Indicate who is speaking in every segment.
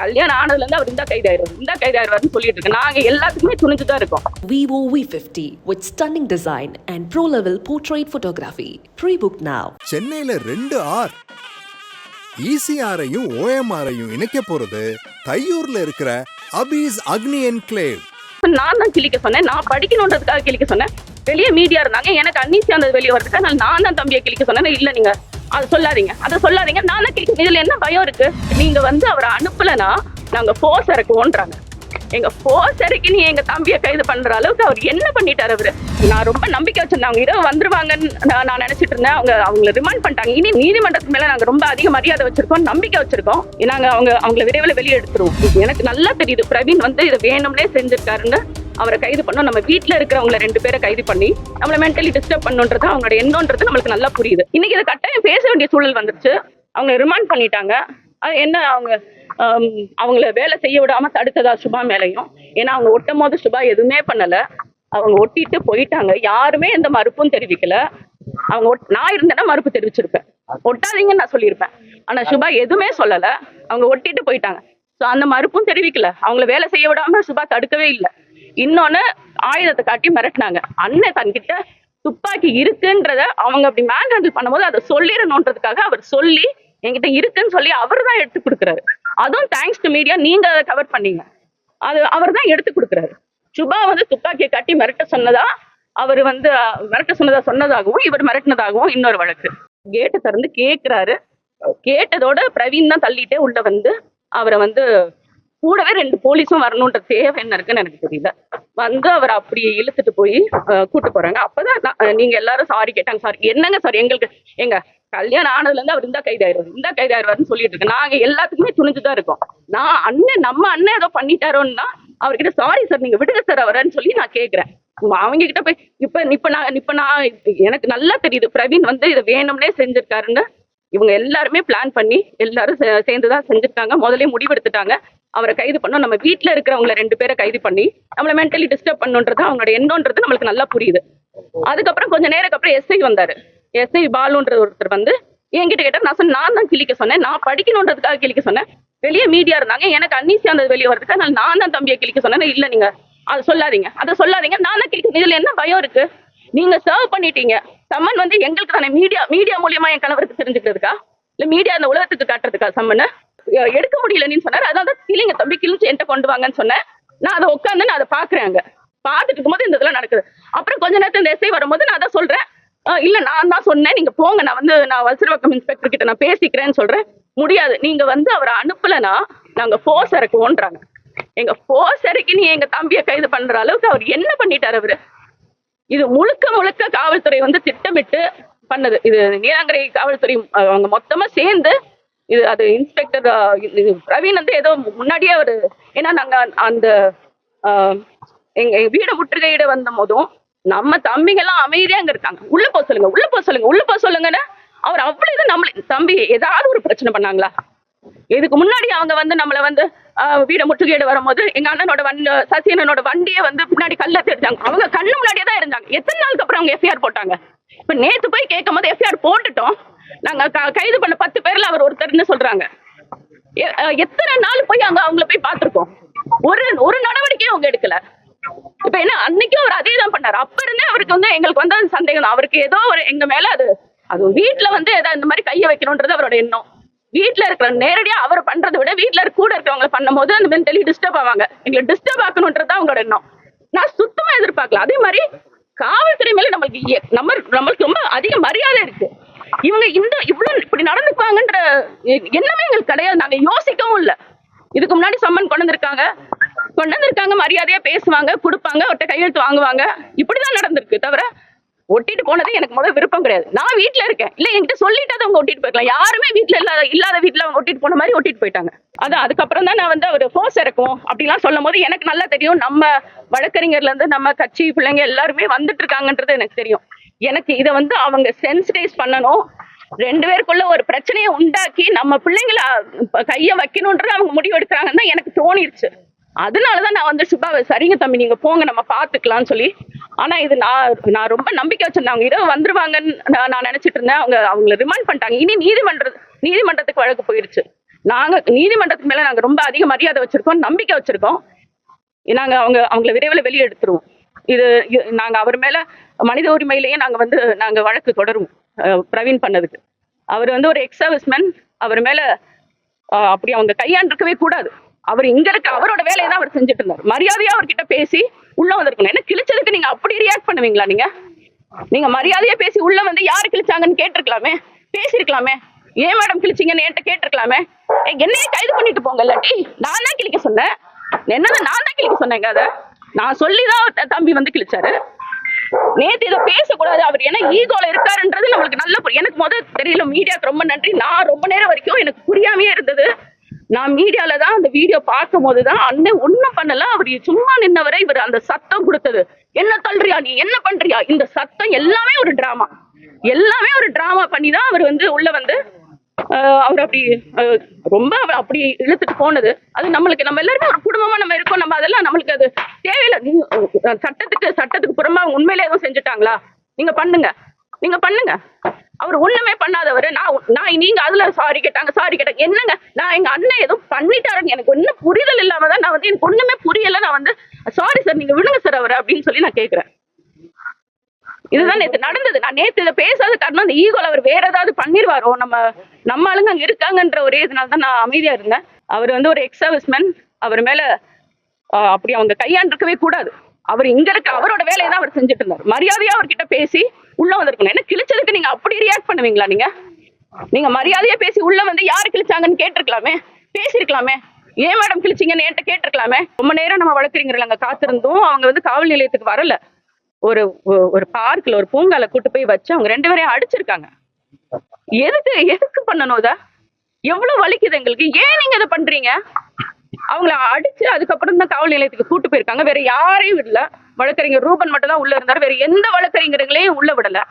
Speaker 1: கல்யாணம் ஆனதுல இருந்து அவர் இந்த கைதாயிருவார் இந்த கைதாயிருவார்னு சொல்லிட்டு இருக்கேன் நாங்க எல்லாத்துக்குமே துணிஞ்சு தான் இருக்கோம்.
Speaker 2: Vivo V50 with stunning design and pro level portrait photography. Pre book now.
Speaker 3: சென்னையில ரெண்டு ஆர் ஈசிஆரையும் ஓஎம்ஆரையும் இணைக்க போறது தையூர்ல இருக்கிற அபீஸ் அக்னி என்க்ளேவ்
Speaker 1: நான் தான் கிளிக்க சொன்னேன். நான் படிக்கணுன்றதுக்காக கிளிக்க சொன்னேன். வெளியே மீடியா இருந்தாங்க. எனக்கு அன்னீசியா அந்த வெளியே வரதுக்கு. நான் நான் தான் தம்பியை கிளிக்க சொன்னேன். இல்ல நீங்க அதை சொல்லாதீங்க. அதை சொல்லாதீங்க. நான் தான் இதுல என்ன பயம் இருக்கு? நீங்க வந்து அவரை அனுப்பலனா நாங்க போர்ஸ் இறக்குவோன்றாங்க எங்க போர்ஸ் இறக்கி நீ எங்க தம்பியை கைது பண்ற அளவுக்கு அவர் என்ன பண்ணிட்டாரு அவரு? நான் ரொம்ப நம்பிக்கை வச்சிருந்தேன். அவங்க இரவு வந்துருவாங்கன்னு நான் நான் நினைச்சிட்டு இருந்தேன். அவங்க அவங்களை ரிமாண்ட் பண்ணிட்டாங்க. இனி நீதிமன்றத்துக்கு மேல நாங்க ரொம்ப அதிக மரியாதை வச்சிருக்கோம் நம்பிக்கை வச்சிருக்கோம். நாங்க அவங்க அவங்களை விரைவில் வெளியே எடுத்துருவோம். எனக்கு நல்லா தெரியுது. பிரவீன் வந்து இதை வேணும்னே செஞ்சிருக்காருன்னு அவரை கைது பண்ணோம். நம்ம வீட்டில் இருக்கிறவங்கள ரெண்டு பேரை கைது பண்ணி நம்மளை மென்டலி டிஸ்டர்ப் பண்ணுன்றது அவங்களோட எண்ணோன்றது நம்மளுக்கு நல்லா புரியுது. இன்னைக்கு இதை கட்டாயம் பேச வேண்டிய சூழல் வந்துருச்சு. அவங்க ரிமாண்ட் பண்ணிட்டாங்க. அது என்ன அவங்க அவங்கள வேலை செய்ய விடாம தடுத்ததா சுபா மேலையும்? ஏன்னா அவங்க ஒட்டும் போது சுபா எதுவுமே பண்ணல. அவங்க ஒட்டிட்டு போயிட்டாங்க. யாருமே எந்த மறுப்பும் தெரிவிக்கல. அவங்க ஒட்- நான் இருந்தேன்னா மறுப்பு தெரிவிச்சிருப்பேன். ஒட்டாதீங்கன்னு நான் சொல்லியிருப்பேன். ஆனா சுபா எதுவுமே சொல்லல. அவங்க ஒட்டிட்டு போயிட்டாங்க. ஸோ அந்த மறுப்பும் தெரிவிக்கல. அவங்கள வேலை செய்ய விடாம சுபா தடுக்கவே இல்லை. இன்னொன்னு ஆயுதத்தை காட்டி மிரட்டினாங்க. அண்ணன் தன்கிட்ட துப்பாக்கி இருக்குன்றத அவங்க அப்படி மேன் ஹேண்டில் பண்ணும்போது அதை சொல்லிடணுன்றதுக்காக அவர் சொல்லி என்கிட்ட இருக்குன்னு சொல்லி அவர் தான் எடுத்து கொடுக்குறாரு. அதுவும் தேங்க்ஸ் டு மீடியா நீங்க அதை கவர் பண்ணீங்க. அது அவர் தான் எடுத்து கொடுக்குறாரு. சுபா வந்து துப்பாக்கியை காட்டி மிரட்ட சொன்னதா அவர் வந்து மிரட்ட சொன்னதா சொன்னதாகவும் இவர் மிரட்டினதாகவும் இன்னொரு வழக்கு. கேட்டை திறந்து கேட்கிறாரு கேட்டதோட பிரவீன் தான் தள்ளிட்டே உள்ள வந்து அவரை வந்து கூடவே ரெண்டு போலீஸும் வரணுன்ற தேவை என்ன இருக்குன்னு எனக்கு தெரியல. வந்து அவர் அப்படி இழுத்துட்டு போய் கூட்டு போறாங்க. அப்பதான் நீங்க எல்லாரும் சாரி கேட்டாங்க. சாரி என்னங்க சார் எங்களுக்கு எங்க கல்யாணம் ஆனதுல இருந்து அவர் இந்த கைதாயிருவார் இந்த கைதாயிருவாருன்னு சொல்லிட்டு இருக்கேன் நாங்க எல்லாத்துக்குமே துணிஞ்சுதான் இருக்கோம். நான் அண்ணன் நம்ம அண்ணன் ஏதோ பண்ணிட்டாரோன்னா அவர்கிட்ட சாரி சார் நீங்க விடுங்க சார் அவரன்னு சொல்லி நான் கேக்குறேன். அவங்க கிட்ட போய் இப்ப இப்ப நான் இப்ப நான் எனக்கு நல்லா தெரியுது. பிரவீன் வந்து இதை வேணும்னே செஞ்சிருக்காருன்னு இவங்க எல்லாருமே பிளான் பண்ணி எல்லாரும் சேர்ந்துதான் செஞ்சிருக்காங்க. முதல்ல முடிவெடுத்துட்டாங்க. அவரை கைது பண்ணோம். நம்ம வீட்டுல இருக்கிறவங்கள ரெண்டு பேரை கைது பண்ணி நம்மள மென்டலி டிஸ்டர்ப் பண்ணுன்றது அவங்களோட எண்ணோன்றது நம்மளுக்கு நல்லா புரியுது. அதுக்கப்புறம் கொஞ்ச நேரம் அப்புறம் எஸ்ஐ வந்தாரு. எஸ்ஐ பாலுன்ற ஒருத்தர் வந்து என்கிட்ட கேட்டார். நான் சொன்னேன் நான் தான் கிளிக்க சொன்னேன். நான் படிக்கணுன்றதுக்காக கிளிக்க சொன்னேன். வெளியே மீடியா இருந்தாங்க. எனக்கு அன்னீசியா அந்த வெளியே வரதுக்கு அதனால நான் தான் தம்பியை கிளிக்க சொன்னேன். இல்ல நீங்க அதை சொல்லாதீங்க. அதை சொல்லாதீங்க. நான் தான் கிளிக்க இதுல என்ன பயம் இருக்கு? நீங்க சர்வ் பண்ணிட்டீங்க. சம்மன் வந்து எங்களுக்கு தானே. மீடியா மீடியா மூலியமா என் கணவருக்கு தெரிஞ்சுக்கிறதுக்கா? இல்ல மீடியா அந்த உலகத்துக்கு காட்டுறதுக்கா சம்மன் எடுக்க முடியல நீ சொன்னாரு. அதான் தான் கிளிங்க தம்பி கிழிஞ்சு என்கிட்ட கொண்டு வாங்கன்னு சொன்னேன். நான் அதை உட்காந்து நான் அதை பாக்குறேன் அங்க. பார்த்துட்டு இருக்கும்போது இந்த இதெல்லாம் நடக்குது. அப்புறம் கொஞ்ச நேரத்துல இந்த எஸ்ஐ வரும்போது நான் அதான் சொல்றேன். இல்ல நான் தான் சொன்னேன். நீங்க போங்க. நான் வந்து நான் வல்சரவாக்கம் இன்ஸ்பெக்டர் கிட்ட நான் பேசிக்கிறேன்னு சொல்றேன். முடியாது. நீங்க வந்து அவரை அனுப்பலனா நாங்க ஃபோர்ஸ் இறக்குவோன்றாங்க எங்க ஃபோர்ஸ் இறக்கி நீ எங்க தம்பியை கைது பண்ற அளவுக்கு அவர் என்ன பண்ணிட்டாரு அவரு? இது முழுக்க முழுக்க காவல்துறை வந்து திட்டமிட்டு பண்ணது. இது நீலாங்கரை காவல்துறை அவங்க மொத்தமா சேர்ந்து இது அது இன்ஸ்பெக்டர் பிரவீன் வந்து ஏதோ முன்னாடியே அவரு ஏன்னா நாங்க அந்த அஹ், எங்க எங்க முற்றுகையிட வந்த போதும் நம்ம தம்பிங்க எல்லாம் அமைதியா அங்க இருக்காங்க. உள்ள போக சொல்லுங்க உள்ள போக சொல்லுங்க உள்ள போக சொல்லுங்கன்னு அவர் அவ்வளவு இது நம்மள தம்பி ஏதாவது ஒரு பிரச்சனை பண்ணாங்களா? இதுக்கு முன்னாடி அவங்க வந்து நம்மளை வந்து வீடை வீட முற்றுகையிட வரும்போது எங்க அண்ணனோட வண்டி சசியனோட வண்டியை வந்து பின்னாடி கல்ல தெரிஞ்சாங்க அவங்க கண்ணு முன்னாடியே தான் இருந்தாங்க. எத்தனை நாளுக்கு அப்புறம் அவங்க எஃப்ஐஆர் போட்டாங்க? இப்ப நேத்து போய் கேட்கும் போது எஃப்ஐஆர் போட்டுட்டோம். நாங்க கைது பண்ண பத்து பேர்ல அவர் ஒருத்தர்னு சொல்றாங்க. எத்தனை நாள் போய் அங்க அவங்கள போய் பார்த்திருக்கோம்? ஒரு ஒரு நடவடிக்கையும் அவங்க எடுக்கல. இப்ப என்ன அன்னைக்கும் அவர் அதே தான் பண்ணாரு. அப்ப இருந்தே அவருக்கு வந்து எங்களுக்கு வந்து சந்தேகம் அவருக்கு ஏதோ ஒரு எங்க மேல அது அது வீட்டுல வந்து ஏதாவது இந்த மாதிரி கைய வைக்கணும்ன்றது அவரோட எண்ணம். வீட்டுல இருக்கிற நேரடியா அவர் பண்றதை விட வீட்டுல இருக்க கூட இருக்கிறவங்க பண்ணும்போது அந்த மென்டலி டிஸ்டர்ப் ஆவாங்க. எங்களை டிஸ்டர்ப் ஆக்கணும்ன்றது தான் அவங்களோட எண்ணம். நான் சுத்தமா எதிர்பார்க்கல. அதே மாதிரி காவல்துறை மேல நம்மளுக்கு நம்ம நம்மளுக்கு ரொம்ப அதிக மரியாதை இருக்கு. இவங்க இந்த இவ்வளவு இப்படி நடந்துக்குவாங்கன்ற எண்ணமே எங்களுக்கு கிடையாது. நாங்க யோசிக்கவும் இல்ல. இதுக்கு முன்னாடி சம்மன் கொண்டு வந்திருக்காங்க கொண்டு வந்திருக்காங்க மரியாதையா பேசுவாங்க கொடுப்பாங்க அவர்கிட்ட கையெழுத்து வாங்குவாங்க. இப்படிதான் நடந்திருக்கு தவிர ஒட்டிட்டு போனது எனக்கு முதல் விருப்பம் கிடையாது. நான் வீட்ல இருக்கேன். இல்ல என்கிட்ட சொல்லிட்டு அவங்க ஒட்டிட்டு போயிருக்கலாம். யாருமே வீட்டுல இல்லாத இல்லாத வீட்டுல அவங்க ஒட்டிட்டு போன மாதிரி ஒட்டிட்டு போயிட்டாங்க. அதான் அதுக்கப்புறம் தான் நான் வந்து அவர் ஃபோர்ஸ் இறக்கும் அப்படிலாம் சொல்லும் போது எனக்கு நல்லா தெரியும். நம்ம வழக்கறிஞர்ல இருந்து நம்ம கட்சி பிள்ளைங்க எல்லாருமே வந்துட்டு இருக்காங்கன்றது எனக்கு தெரியும். எனக்கு இதை வந்து அவங்க சென்சிடைஸ் பண்ணணும். ரெண்டு பேருக்குள்ள ஒரு பிரச்சனையை உண்டாக்கி நம்ம பிள்ளைங்கள கையை கைய வைக்கணும்ன்றது அவங்க முடிவு எடுக்கிறாங்கன்னு தான் எனக்கு தோணிருச்சு. அதனாலதான் நான் வந்து சுபாவை சரிங்க தம்பி நீங்க போங்க நம்ம பாத்துக்கலாம்னு சொல்லி ஆனா இது நான் நான் ரொம்ப நம்பிக்கை வச்சிருந்தேன் அவங்க இரவு வந்துருவாங்கன்னு நான் நான் நினைச்சிட்டு இருந்தேன். அவங்க அவங்கள ரிமாண்ட் பண்ணிட்டாங்க. இனி நீதிமன்ற நீதிமன்றத்துக்கு வழக்கு போயிருச்சு. நாங்க நீதிமன்றத்துக்கு மேல நாங்க ரொம்ப அதிக மரியாதை வச்சிருக்கோம் நம்பிக்கை வச்சிருக்கோம். நாங்க அவங்க அவங்கள விரைவில் வெளியே எடுத்துருவோம். இது நாங்க அவர் மேல மனித உரிமையிலேயே நாங்க வந்து நாங்க வழக்கு தொடரும் பிரவீன் பண்ணதுக்கு. அவர் வந்து ஒரு எக்ஸ் சர்வீஸ்மேன் அவர் மேல அப்படி அவங்க கையாண்டிருக்கவே கூடாது. அவர் இங்க இருக்க அவரோட வேலையை தான் அவர் செஞ்சுட்டு இருந்தார். மரியாதையா அவர்கிட்ட பேசி உள்ள வந்திருக்கணும் ஏன்னா கிழிச்சதுக்கு நீங்க அப்படி ரியாக்ட் பண்ணுவீங்களா நீங்க? நீங்க மரியாதையா பேசி உள்ள வந்து யாரு கிழிச்சாங்கன்னு கேட்டிருக்கலாமே? பேசிருக்கலாமே ஏன் மேடம் கிழிச்சீங்கன்னு என்கிட்ட கேட்டிருக்கலாமே? என்னையே கைது பண்ணிட்டு போங்க இல்லாட்டி. நான் தான் கிழிக்க சொன்னேன். என்னதான் நான் தான் கிழிக்க சொன்னேங்க அதை. நான் சொல்லிதான் தம்பி வந்து கிழிச்சாரு. நேத்து இதை பேசக்கூடாது அவர். ஏன்னா ஈகோல இருக்காருன்றது நம்மளுக்கு நல்ல எனக்கு முத தெரியல மீடியாக்கு ரொம்ப நன்றி. நான் ரொம்ப நேரம் வரைக்கும் எனக்கு புரியாமையே இருந்தது. நான் மீடியால தான் அந்த வீடியோ பார்க்கும் போதுதான் அண்ணன் ஒண்ணும் பண்ணல. அவர் சும்மா நின்னவரை இவர் அந்த சத்தம் கொடுத்தது. என்ன தள்ளுறியா நீ? என்ன பண்றியா? இந்த சத்தம் எல்லாமே ஒரு டிராமா எல்லாமே ஒரு டிராமா பண்ணி தான் அவர் வந்து உள்ள வந்து ஆஹ் அவர் அப்படி ரொம்ப அப்படி இழுத்துட்டு போனது. அது நம்மளுக்கு நம்ம எல்லாருமே ஒரு குடும்பமா நம்ம இருக்கோம். நம்ம அதெல்லாம் நம்மளுக்கு அது தேவையில்லை. சட்டத்துக்கு சட்டத்துக்கு புறமா அவங்க உண்மையிலே எதுவும் செஞ்சுட்டாங்களா? நீங்க பண்ணுங்க. நீங்க பண்ணுங்க. அவர் ஒண்ணுமே பண்ணாதவர். நான் நான் நீங்க அதுல சாரி கேட்டாங்க சாரி கேட்டாங்க. என்னங்க? நான் எங்க அண்ணன் எதுவும் பண்ணிட்டாருன்னு எனக்கு ஒன்னும் புரிதல் இல்லாம தான் நான் வந்து எனக்கு ஒண்ணுமே புரியல. நான் வந்து சாரி சார் நீங்க விடுங்க சார் அவர் அப்படின்னு சொல்லி நான் கேக்குறேன். இதுதான் நேத்து நடந்தது. நான் நேத்து இதை பேசாத காரணம் அந்த ஈகோல அவர் வேற ஏதாவது பண்ணிருவாரோ? நம்ம நம்ம ஆளுங்க அங்க இருக்காங்கன்ற ஒரே இதனால தான் நான் அமைதியா இருந்தேன். அவர் வந்து ஒரு எக்ஸ் சர்வீஸ்மேன் அவர் மேல அப்படி அவங்க கையாண்டிருக்கவே கூடாது. அவர் இங்க இருக்க அவரோட வேலையை தான் அவர் செஞ்சுட்டு இருந்தார். மரியாதையா அவர்கிட்ட பேசி உள்ள வந்திருக்கணும். என்ன கிழிச்சதுக்கு நீங்க அப்படி ரியாக்ட் பண்ணுவீங்களா நீங்க? நீங்க மரியாதையா பேசி உள்ள வந்து யாரு கிழிச்சாங்கன்னு கேட்டிருக்கலாமே? பேசியிருக்கலாமே? ஏன் மேடம் கிழிச்சீங்கன்னு என்கிட்ட கேட்டிருக்கலாமே? ரொம்ப நேரம் நம்ம வளர்க்குறீங்க அங்க காத்திருந்தோம். அவங்க வந்து காவல் நிலையத்துக்கு வரல. ஒரு ஒரு பார்க்ல ஒரு பூங்கால கூட்டு போய் வச்சு அவங்க ரெண்டு பேரையும் அடிச்சிருக்காங்க. எதுக்கு எதுக்கு பண்ணணும் இத? எவ்வளவு வலிக்குது எங்களுக்கு? ஏன் நீங்க இதை பண்றீங்க? அவங்கள அடிச்சு அதுக்கப்புறம் தான் காவல் நிலையத்துக்கு கூட்டு போயிருக்காங்க. வேற யாரையும் விடல. வழக்கறிஞர் ரூபன் மட்டும் தான் உள்ள இருந்தாரு. வேற எந்த வழக்கறிஞர்களையும் உள்ள விடல.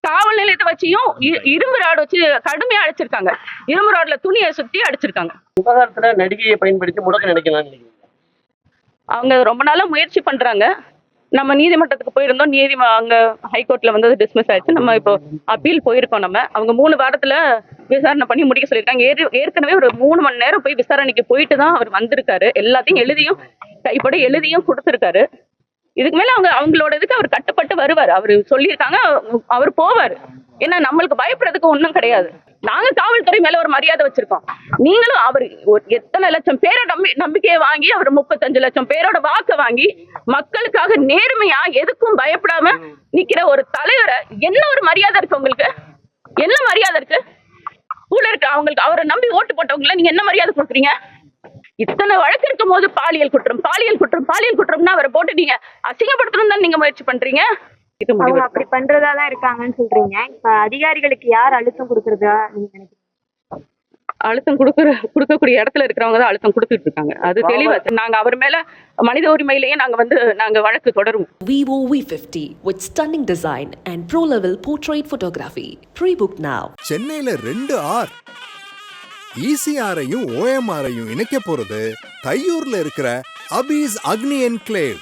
Speaker 1: காவல் நிலையத்தை வச்சியும் இரும்பு ராடு வச்சு கடுமையா அடிச்சிருக்காங்க. இரும்பு ராட்ல துணியை சுத்தி அடிச்சிருக்காங்க.
Speaker 4: விவகாரத்துல நடிகையை பயன்படுத்தி முடக்க நினைக்கிறீங்க?
Speaker 1: அவங்க ரொம்ப நாளா முயற்சி பண்றாங்க. நம்ம நீதிமன்றத்துக்கு போயிருந்தோம். நீதி அங்க ஹைகோர்ட்ல வந்து டிஸ்மிஸ் ஆயிடுச்சு. நம்ம இப்போ அப்பீல் போயிருக்கோம் நம்ம. அவங்க மூணு வாரத்துல விசாரணை பண்ணி முடிக்க சொல்லியிருக்காங்க. ஏறு- ஏற்கனவே ஒரு மூணு மணி நேரம் போய் விசாரணைக்கு போயிட்டு தான் அவர் வந்திருக்காரு. எல்லாத்தையும் எழுதியும் கைப்பட எழுதியும் கொடுத்திருக்காரு. இதுக்கு மேல அவங்க அவங்களோட இதுக்கு அவர் கட்டுப்பட்டு வருவார். அவர் சொல்லியிருக்காங்க அவர் போவார். ஏன்னா நம்மளுக்கு பயப்படுறதுக்கு ஒன்றும் கிடையாது. நாங்க காவல்துறை மேல ஒரு மரியாதை வச்சிருக்கோம். நீங்களும் அவர் எத்தனை லட்சம் பேரை நம்பி நம்பிக்கையை வாங்கி அவர் முப்பத்தஞ்சு லட்சம் பேரோட வாக்கை வாங்கி மக்களுக்காக நேர்மையா எதுக்கும் பயப்படாம நிக்கிற ஒரு தலைவரை என்ன ஒரு மரியாதை இருக்கு உங்களுக்கு? என்ன மரியாதை இருக்கு? கூட இருக்கு அவங்களுக்கு அவரை நம்பி ஓட்டு போட்டவங்களை நீங்க என்ன மரியாதை கொடுக்குறீங்க? இத்தனை வழக்கு இருக்கும் போது பாலியல் குற்றம் பாலியல் குற்றம் பாலியல் குற்றம்னா அவரை போட்டு நீங்க அசிங்கப்படுத்தணும் தான் நீங்க முயற்சி பண்றீங்க? இது
Speaker 5: அவங்க அப்படி பண்றதா தான் இருக்காங்கன்னு சொல்றீங்க. இப்ப அதிகாரிகளுக்கு யார் அழுத்தம் கொடுக்கறதா நீங்க நினைக்கிறீங்க?
Speaker 1: அழுத்தம் கொடுக்குற கொடுக்கக்கூடிய இடத்துல இருக்கிறவங்க தான் அழுத்தம் கொடுத்துட்டு இருக்காங்க. அது தெளிவா நாங்க அவர் மேல மனித உரிமையிலேயே நாங்க வந்து நாங்க வழக்கு தொடருவோம்.
Speaker 2: Vivo V50 with stunning design and pro level portrait photography. Pre book now.
Speaker 3: சென்னையில ரெண்டு ஆர் ஈசிஆரையும் ஓஎம்ஆரையும் இணைக்க போறது தையூர்ல இருக்கிற அபீஸ் அக்னி என்க்ளேவ்